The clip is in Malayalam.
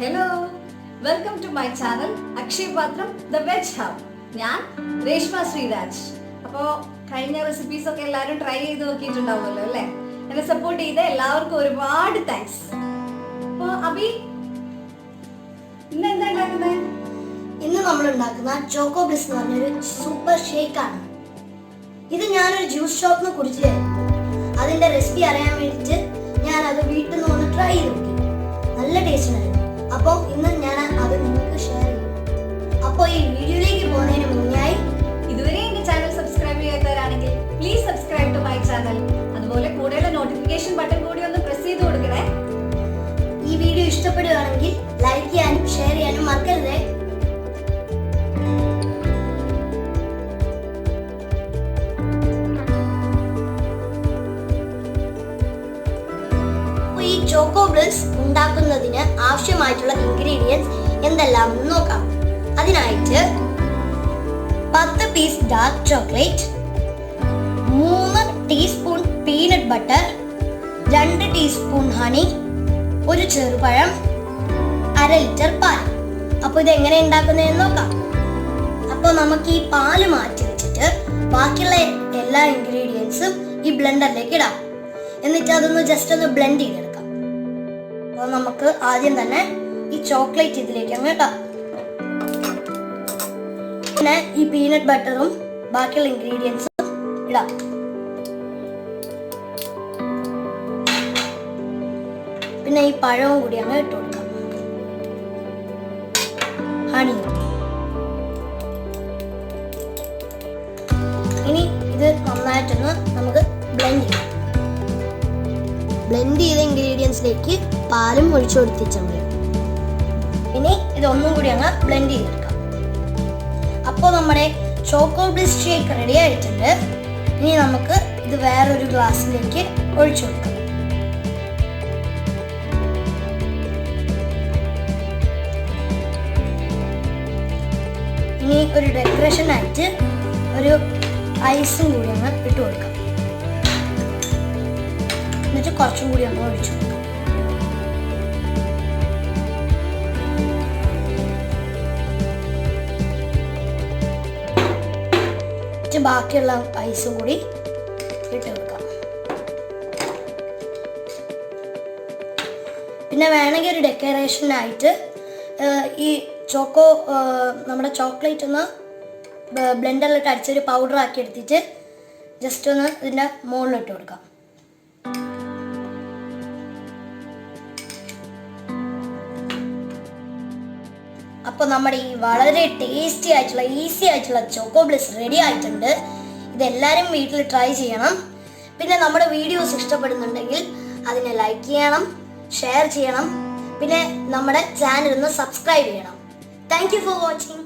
Hello welcome to my channel Akshay Patram the veg hub ഞാൻ രേഷ്മ ശ്രീരാജ്. അപ്പോൾ കഴിഞ്ഞ റെസിപ്പീസ് ഒക്കെ എല്ലാവരും ട്രൈ ചെയ്ത് നോക്കിയിട്ടുണ്ടാവുമല്ലോ അല്ലേ? എന്നെ സപ്പോർട്ട് ചെയ്ത എല്ലാവർക്കും ഒരുപാട് താങ്ക്സ് അപ്പോൾ അഭി ഇന്ന് എന്താ ഉണ്ടാക്കുന്നത് ഇന്ന് നമ്മൾ ഉണ്ടാക്കുന്ന ചോക്കോ ബ്ലിസ് എന്ന് പറഞ്ഞൊരു സൂപ്പർ ഷേക്ക് ആണ്. ഇത് ഞാനൊരു ജ്യൂസ് നിന്ന് കുടിച്ചായിരുന്നു അതിന്റെ റെസിപ്പി അറിയാൻ വേണ്ടിയിട്ട് ഞാൻ അത് വീട്ടിൽ നിന്ന് ട്രൈ ചെയ്ത് നോക്കി നല്ല ടേസ്റ്റ് ആയിരുന്നു അപ്പോൾ ഇന്ന് ഞാൻ അത് നിങ്ങൾക്ക് ഷെയർ ചെയ്യും. അപ്പോൾ ഈ വീഡിയോയിലേക്ക് പോകുന്നതിന് മുന്നായി ഇതുവരെ എന്റെ ചാനൽ സബ്സ്ക്രൈബ് ചെയ്യാത്തവരാണെങ്കിൽ please subscribe to my channel അതുപോലെ കൂടെയുള്ള നോട്ടിഫിക്കേഷൻ ബട്ടൺ കൂടി ഒന്ന് പ്രസ് ചെയ്ത് കൊടുക്കണേ. ഈ വീഡിയോ ഇഷ്ടപ്പെടുകയാണെങ്കിൽ ലൈക്ക് ചെയ്യാനും ഷെയർ ചെയ്യാനും മറക്കരുതേ. ചോക്കോ ബ്ലിസ് ഉണ്ടാക്കുന്നതിന് ആവശ്യമായിട്ടുള്ള ഇൻഗ്രീഡിയൻസ് എന്തെല്ലാം നോക്കാം. അതിനായിട്ട് പത്ത് പീസ് ഡാർക്ക് ചോക്ലേറ്റ് മൂന്ന് ടീസ്പൂൺ പീനട്ട് ബട്ടർ രണ്ട് ടീസ്പൂൺ ഹണി ഒരു ചെറുപഴം അര ലിറ്റർ പാൽ. അപ്പോൾ ഇത് എങ്ങനെ ഉണ്ടാക്കുന്നതെന്ന് നോക്കാം. അപ്പോൾ നമുക്ക് ഈ പാൽ മാറ്റി വെച്ചിട്ട് ബാക്കിയുള്ള എല്ലാ ഇൻഗ്രീഡിയൻസും ഈ ബ്ലെൻഡറിലേക്ക് ഇടാം. എന്നിട്ട് അതൊന്ന് ജസ്റ്റ് ഒന്ന് ബ്ലെൻഡ് ചെയ്തെടുക്കാം. അപ്പോൾ നമുക്ക് ആദ്യം തന്നെ ഈ ചോക്ലേറ്റ് ഇതിലേക്ക് അങ്ങ് ഇടാം. പിന്നെ ഈ പീനട്ട് ബട്ടറും ബാക്കിയുള്ള ഇൻഗ്രീഡിയൻസും ഇടാം. പിന്നെ ഈ പഴവും കൂടി അങ്ങ് ഇട്ട് കൊടുക്കാം. ഹണി ഇൻഗ്രീഡിയൻസിലേക്ക് പാലും ഒഴിച്ചു കൊടുത്തിച്ചാൽ മതി ഇനി ഇതൊന്നും കൂടി അങ്ങ് ബ്ലെൻഡ് ചെയ്തെടുക്കാം. അപ്പോൾ നമ്മുടെ ചോക്കോ ബ്ലിസ് ഷേക്ക് റെഡി ആയിട്ടുണ്ട്. ഇനി നമുക്ക് ഇത് വേറൊരു ഗ്ലാസ്സിലേക്ക് ഒഴിച്ചു കൊടുക്കാം. ഇനി ഒരു ഡെക്കറേഷൻ ആയിട്ട് ഒരു ഐസും കൂടി അങ്ങ് ഇട്ട് കൊടുക്കാം. എന്നിട്ട് കുറച്ചും കൂടി അങ്ങ് ഒഴിച്ചു കൊടുക്കാം. ബാക്കിയുള്ള ഐസും കൂടി ഇട്ട് കൊടുക്കാം. പിന്നെ വേണമെങ്കിൽ ഒരു ഡെക്കറേഷനായിട്ട് ഈ ചോക്കോ നമ്മുടെ ചോക്ലേറ്റ് ഒന്ന് ബ്ലെൻഡറിലിട്ട് അടിച്ചൊരു പൗഡർ ആക്കി എടുത്തിട്ട് ജസ്റ്റ് ഒന്ന് ഇതിന്റെ മുകളിലിട്ട് കൊടുക്കാം. അപ്പോൾ നമ്മുടെ ഈ വളരെ ടേസ്റ്റി ആയിട്ടുള്ള ഈസി ആയിട്ടുള്ള ചോക്കോ ബ്ലിസ് റെഡി ആയിട്ടുണ്ട്. ഇതെല്ലാവരും വീട്ടിൽ ട്രൈ ചെയ്യണം. പിന്നെ നമ്മുടെ വീഡിയോസ് ഇഷ്ടപ്പെടുന്നുണ്ടെങ്കിൽ അതിനെ ലൈക്ക് ചെയ്യണം ഷെയർ ചെയ്യണം. പിന്നെ നമ്മുടെ ചാനൽ ഒന്ന് സബ്സ്ക്രൈബ് ചെയ്യണം. Thank for watching